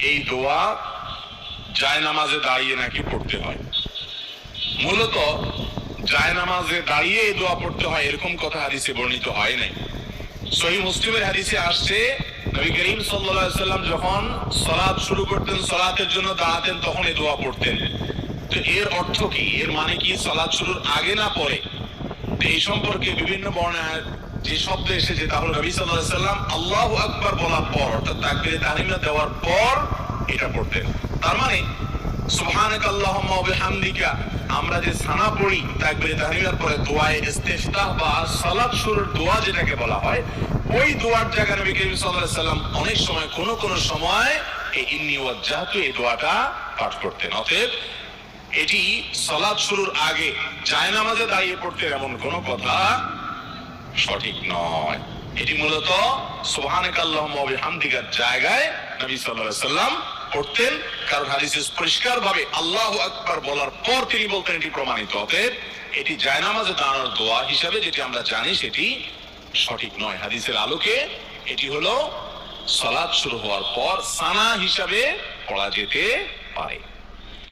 এই দোয়া জায় নামাজে দাঁড়িয়ে নাকি পড়তে হয়। মূলত জায় নামাজে দাঁড়িয়ে এই দোয়া পড়তে হয় এরকম কথা হাদিসে বর্ণিত হয় নাই। সহি মুসলিমের হাদিসে আসছে, নবী করিম সাল্লাল্লাহু সাল্লাম যখন সালাত শুরু করতেন, সালাতের জন্য দাঁড়াতেন, তখন এই দোয়া পড়তেন। তো এর অর্থ কি? এর মানে কি সালাত শুরুর আগে না পরে? এই সম্পর্কে বিভিন্ন বর্ণায় যে শব্দ এসেছে তাহলে নবী সাল্লাম আল্লাহ আকবর বলার পর, অর্থাৎ তাকবীরে তাহরিমা দেওয়ার পর এটা পড়তেন। তার মানে সুবহানাক আল্লাহুম্মা ওয়া বিহামদিকা, আমরা যে সানা পড়ি তাকবীরে তাহরিমার পরে দোয়ায়ে ইস্তিফতাহ বা সালাত শুরুর দোয়া যেটাকে বলা হয়, ওই দোয়ার জায়গায় নবী করিম সাল্লাল্লাহু সাল্লাম অনেক সময়, কোন কোন সময় এই ইন্নী ওয়াজ্জাহতু এই দোয়াটা পাঠ করতেন। অতএব এটি সালাত শুরুর আগে জায়নামাজে দাঁড়িয়ে পড়তে এমন কোনো কথা সঠিক নয়। এটি মূলত ওয়া বিহামদিকার জায়গায় নবী সাল্লাল্লাহু সাল্লাম পড়তেন। কারণ হাদিসে পরিষ্কার ভাবে আল্লাহু আকবার বলার পর তিনি বলতেন এটি প্রমাণিত। অতএব এটি জায়নামাজে দাঁড়ানোর দোয়া হিসাবে যেটি আমরা জানি সেটি সঠিক নয়। হাদিসের আলোকে এটি হলো সালাত শুরু হওয়ার পর সানা হিসাবে পড়া যেতে পারে।